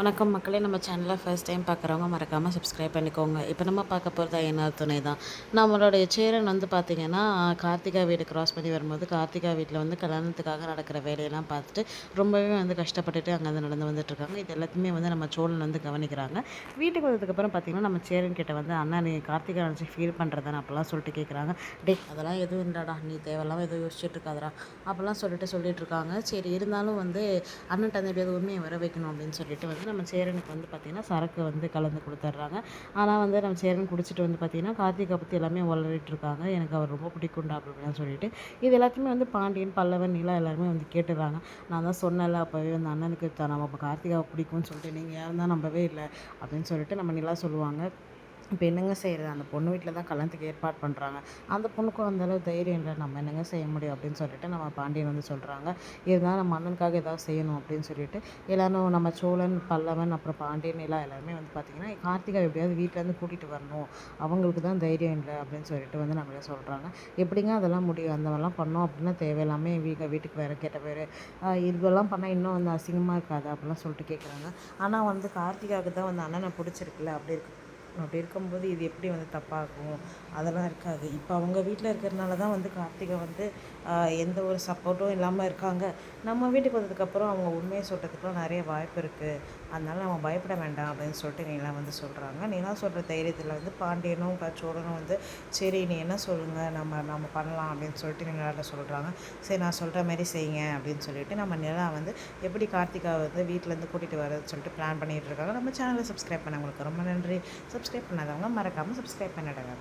வணக்கம் மக்களே நம்ம சேனலில் ஃபர்ஸ்ட் டைம் பார்க்குறவங்க மறக்காமல் சப்ஸ்கிரைப் பண்ணிக்கோங்க. இப்போ நம்ம பார்க்க போகிறது ஐயனார் துணை தான் நம்மளுடைய சேரன் வந்து பார்த்திங்கன்னா கார்த்திகா வீடு கிராஸ் பண்ணி வரும்போது கார்த்திகா வீட்டில் வந்து கல்யாணத்துக்காக நடக்கிற வேலையெல்லாம் பார்த்துட்டு ரொம்பவே வந்து கஷ்டப்பட்டுட்டு அங்கேருந்து நடந்து வந்துட்டுருக்காங்க இது எல்லாத்தையுமே வந்து நம்ம சோழன் வந்து கவனிக்கிறாங்க. வீட்டுக்கு வந்ததுக்கப்புறம் பார்த்திங்கன்னா நம்ம சேரன் கிட்ட வந்து அண்ணா நீ கார்த்திகா நினச்சி ஃபீல் பண்ணுறதானே அப்போல்லாம் சொல்லிட்டு கேட்குறாங்க டே அதெல்லாம் எதுவும் இல்லைடா நீ தேவையில்லாமல் எதுவும் யோசிச்சுட்டு இருக்காதடா. அப்போல்லாம் சொல்லிட்டு சொல்லிட்டு இருக்காங்க. சரி இருந்தாலும் வந்து அண்ணன் தந்தை எப்படியாவது உண்மையை வர வைக்கணும் அப்படின்னு சொல்லிட்டு வந்து நம்ம சேரனுக்கு வந்து பார்த்திங்கன்னா சரக்கு வந்து கலந்து கொடுத்துட்றாங்க. ஆனால் வந்து நம்ம சேரன் குடிச்சிட்டு வந்து பார்த்திங்கன்னா கார்த்திகை பற்றி எல்லாமே வளரிட்டு இருக்காங்க. எனக்கு அவர் ரொம்ப பிடிக்கும்டா அப்படின்னு சொல்லிட்டு இது எல்லாத்தையுமே வந்து பாண்டியன் பல்லவன் நிலா எல்லாருமே வந்து கேட்டுடுறாங்க நான் தான் சொன்னல அப்போவே அந்த அண்ணனுக்கு த- நம்ம இப்போ கார்த்திகாவை பிடிக்கும்னு சொல்லிட்டு நீங்கள் யாரும் தான் நம்பவே இல்லை அப்படின்னு சொல்லிட்டு நம்ம நிலா சொல்லுவாங்க. இப்போ என்னங்க செய்கிறது அந்த பொண்ணு வீட்டில் தான் கல்யாணத்துக்கு ஏற்பாடு பண்ணுறாங்க அந்த பொண்ணுக்கும் அந்தளவு தைரியம் இல்லை. நம்ம என்னங்க செய்ய முடியும் அப்படின்னு சொல்லிட்டு நம்ம பாண்டியன் வந்து சொல்கிறாங்க இருந்தாலும் நம்ம அண்ணனுக்காக ஏதாவது செய்யணும் அப்படின்னு சொல்லிட்டு எல்லாரும் நம்ம சோழன் பல்லவன் அப்புறம் பாண்டியன் எல்லாம் எல்லாருமே வந்து பார்த்திங்கன்னா கார்த்திகா எப்படியாவது வீட்டிலேருந்து கூட்டிகிட்டு வரணும். அவங்களுக்கு தான் தைரியம் இல்லை அப்படின்னு சொல்லிட்டு வந்து நம்மள சொல்கிறாங்க எப்படிங்க அதெல்லாம் முடியும்? அந்த மாதிரிலாம் பண்ணோம் அப்படின்னா தேவையில்லாமே வீங்க வீட்டுக்கு வேறு கெட்ட பேர் இதெல்லாம் பண்ணால் இன்னும் வந்து அசிங்கமாக இருக்காது அப்படிலாம் சொல்லிட்டு கேட்குறாங்க ஆனால் வந்து கார்த்திகாவுக்கு தான் வந்து அண்ணனை பிடிச்சிருக்குல்ல அப்படி இருக்கு. அப்படி இருக்கும்போது இது எப்படி வந்து தப்பாகும்? அதெல்லாம் இருக்காது. இப்போ அவங்க வீட்டில் இருக்கிறனால தான் வந்து கார்த்திகை வந்து எந்த ஒரு சப்போர்ட்டும் இல்லாமல் இருக்காங்க. நம்ம வீட்டுக்கு வந்ததுக்கப்புறம் அவங்க உண்மையை சொல்கிறதுக்குலாம் நிறைய வாய்ப்பு இருக்குது அதனால நம்ம பயப்பட வேண்டாம் அப்படின்னு சொல்லிட்டு நீலா வந்து சொல்கிறாங்க நீலா சொல்கிற தைரியத்தில் வந்து பாண்டியனும் சோழனும் வந்து சரி நீ என்ன சொல்லுங்கள் நம்ம நம்ம பண்ணலாம் அப்படின்னு சொல்லிட்டு நிலாட்ட சொல்கிறாங்க சரி நான் சொல்கிற மாதிரி செய்யுங்க அப்படின்னு சொல்லிட்டு நம்ம நிலா வந்து எப்படி கார்த்திகா வந்து வீட்டிலேருந்து கூட்டிகிட்டு வரதுன்னு சொல்லிட்டு பிளான் பண்ணிகிட்டு இருக்காங்க. நம்ம சேனலை சப்ஸ்கிரைப் பண்ணவங்களுக்கு ரொம்ப நன்றி. சப்ஸ்கிரைப் பண்ணாதவங்க மறக்காமல் சப்ஸ்கிரைப் பண்ணிடுங்க.